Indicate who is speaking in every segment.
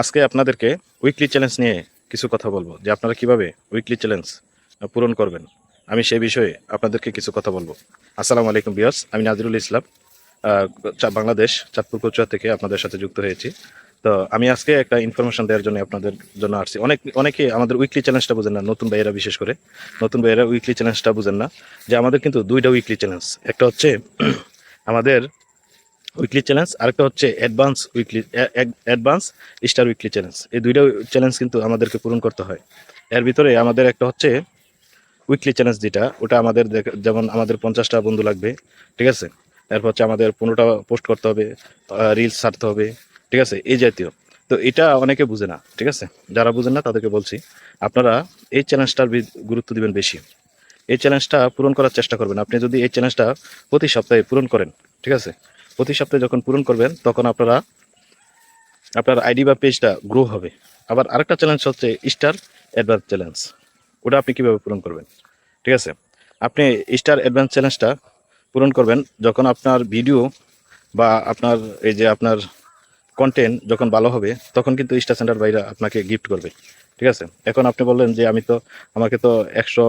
Speaker 1: আজকে আপনাদেরকে weekly challenge নিয়ে কিছু কথা বলব যে আপনারা কীভাবে উইকলি চ্যালেঞ্জ পূরণ করবেন। আমি সেই বিষয়ে আপনাদেরকে কিছু কথা বলব। আসসালামু আলাইকুম বিয়াস আমি নাজিরুল ইসলাম বাংলাদেশ, চাঁদপুর কচুয়া থেকে আপনাদের সাথে যুক্ত হয়েছি। তো আমি আজকে একটা ইনফরমেশন দেওয়ার জন্য আপনাদের জন্য আসছি। অনেক অনেকে আমাদের উইকলি চ্যালেঞ্জটা বুঝেন না, নতুন ভাইয়েরা বিশেষ করে। নতুন ভাইয়েরা উইকলি চ্যালেঞ্জটা বুঝেন না, যে আমাদের কিন্তু দুইটা উইকলি চ্যালেঞ্জ একটা হচ্ছে আমাদের উইকলি চ্যালেঞ্জ আরেকটা হচ্ছে advance weekly advance star weekly challenge এই দুইটা চ্যালেঞ্জ কিন্তু আমাদেরকে পূরণ করতে হয়। এর ভিতরে আমাদের একটা হচ্ছে উইকলি চ্যালেঞ্জ যেটা, ওটা আমাদের যেমন আমাদের পঞ্চাশটা বন্ধু লাগবে, ঠিক আছে? এরপর হচ্ছে আমাদের পনেরোটা পোস্ট করতে হবে রিলস ছাড়তে হবে, ঠিক আছে? এই জাতীয়। তো এটা অনেকে বুঝে না, ঠিক আছে? যারা বুঝেন না, তাদেরকে বলছি, আপনারা এই চ্যালেঞ্জটার গুরুত্ব দিবেন বেশি। এই চ্যালেঞ্জটা পূরণ করার চেষ্টা করবেন। আপনি যদি এই চ্যালেঞ্জটা প্রতি সপ্তাহে পূরণ করেন, ঠিক আছে? প্রতি সপ্তাহে যখন পূরণ করবেন, তখন আপনারা, আপনার আইডি বা পেজটা গ্রো হবে। আবার আরেকটা চ্যালেঞ্জ হচ্ছে স্টার অ্যাডভান্স চ্যালেঞ্জ ওটা আপনি কীভাবে পূরণ করবেন? ঠিক আছে? আপনি স্টার অ্যাডভান্স চ্যালেঞ্জটা পূরণ করবেন যখন আপনার ভিডিও বা আপনার এই যে আপনার কন্টেন্ট যখন ভালো হবে, তখন কিন্তু স্টার সেন্টার বাইরে আপনাকে গিফট করবে। ঠিক আছে? এখন আপনি বললেন যে আমি তো, আমাকে তো একশো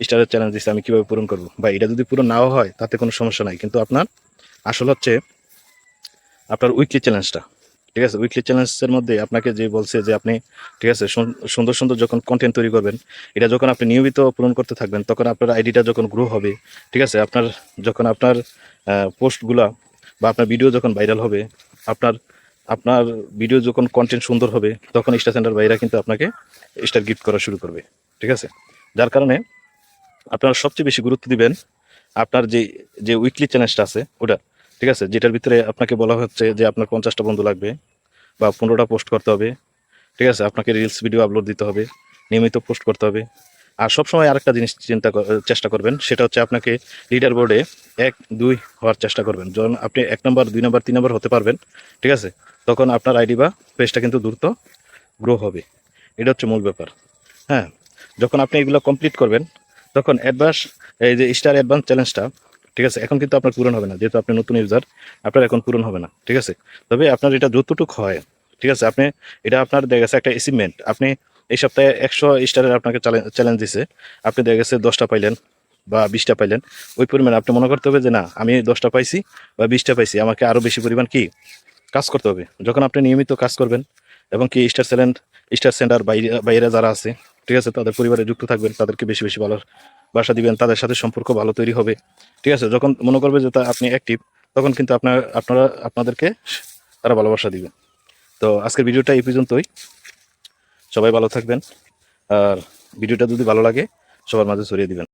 Speaker 1: স্টারের চ্যালেঞ্জ দিচ্ছে আমি কীভাবে পূরণ করব? বা এটা যদি পূরণ নাও হয়, তাতে কোনো সমস্যা নাই। কিন্তু আপনার আসল হচ্ছে আপনার উইকলি চ্যালেঞ্জটা ঠিক আছে? উইকলি চ্যালেঞ্জের মধ্যে আপনাকে যে বলছে যে আপনি, ঠিক আছে সুন্দর সুন্দর যখন কন্টেন্ট তৈরি করবেন, এটা যখন আপনি নিয়মিত পূরণ করতে থাকবেন, তখন আপনার আইডিটা যখন গ্রো হবে, ঠিক আছে? আপনার যখন আপনার পোস্টগুলা বা আপনার ভিডিও যখন ভাইরাল হবে, আপনার আপনার ভিডিও যখন কন্টেন্ট সুন্দর হবে, তখন স্টার সেন্টার ভাইরা কিন্তু আপনাকে স্টার গিফট করা শুরু করবে, ঠিক আছে? যার কারণে আপনারা সবচেয়ে বেশি গুরুত্ব দিবেন আপনার যে যে উইকলি চ্যালেঞ্জটা আছে, ওটা ঠিক আছে? যেটার ভিতরে আপনাকে বলা হচ্ছে যে আপনার পঞ্চাশটা বন্ধু লাগবে বা পনেরোটা পোস্ট করতে হবে, ঠিক আছে? আপনাকে রিলস ভিডিও আপলোড দিতে হবে, নিয়মিত পোস্ট করতে হবে। আর সবসময় আরেকটা জিনিস চিন্তা চেষ্টা করবেন, সেটা হচ্ছে আপনাকে লিডার বোর্ডে এক, দুই হওয়ার চেষ্টা করবেন। যখন আপনি এক নম্বর, দুই নম্বর, তিন নম্বর হতে পারবেন, ঠিক আছে? তখন আপনার আইডি বা পেজটা কিন্তু দ্রুত গ্রো হবে। এটা হচ্ছে মূল ব্যাপার। হ্যাঁ? যখন আপনি এগুলো কমপ্লিট করবেন, তখন অ্যাডভান্স এই যে স্টার অ্যাডভান্স চ্যালেঞ্জটা ঠিক আছে? এখন কিন্তু আপনার পূরণ হবে না, যেহেতু আপনি নতুন ইউজার আপনার এখন পূরণ হবে না, ঠিক আছে? তবে আপনার এটা যতটুকু হয়, ঠিক আছে? আপনি, এটা আপনার দেখা গেছে একটা অ্যাচিভমেন্ট আপনি এই সপ্তাহে একশো স্টারের আপনাকে চ্যালেঞ্জ দিছে, আপনি দেখা গেছে দশটা পাইলেন বা বিশটা পাইলেন, ওই পরিমাণে আপনি মনে করতে হবে যে না, আমি দশটা পাইছি বা বিশটা পাইছি, আমাকে আরও বেশি পরিমাণ কি? কাজ করতে হবে। যখন আপনি নিয়মিত কাজ করবেন এবং কি স্টার চ্যালেঞ্জ স্টার সেন্টার বাইরে বাইরে যারা আছে ঠিক আছে? তাদের পরিবারে যুক্ত থাকবেন, তাদেরকে বেশি বেশি ভালো বাসা দিবেন, তাদের সাথে সম্পর্ক ভালো তৈরি হবে। ঠিক আছে? যখন মনে করবে যে তা আপনি অ্যাক্টিভ তখন কিন্তু আপনার, আপনারা, আপনাদেরকে তারা ভালোবাসা দিবেন। তো আজকের ভিডিওটা এই পর্যন্তই। সবাই ভালো থাকবেন। আর ভিডিওটা যদি ভালো লাগে, সবার মাঝে ছড়িয়ে দিবেন।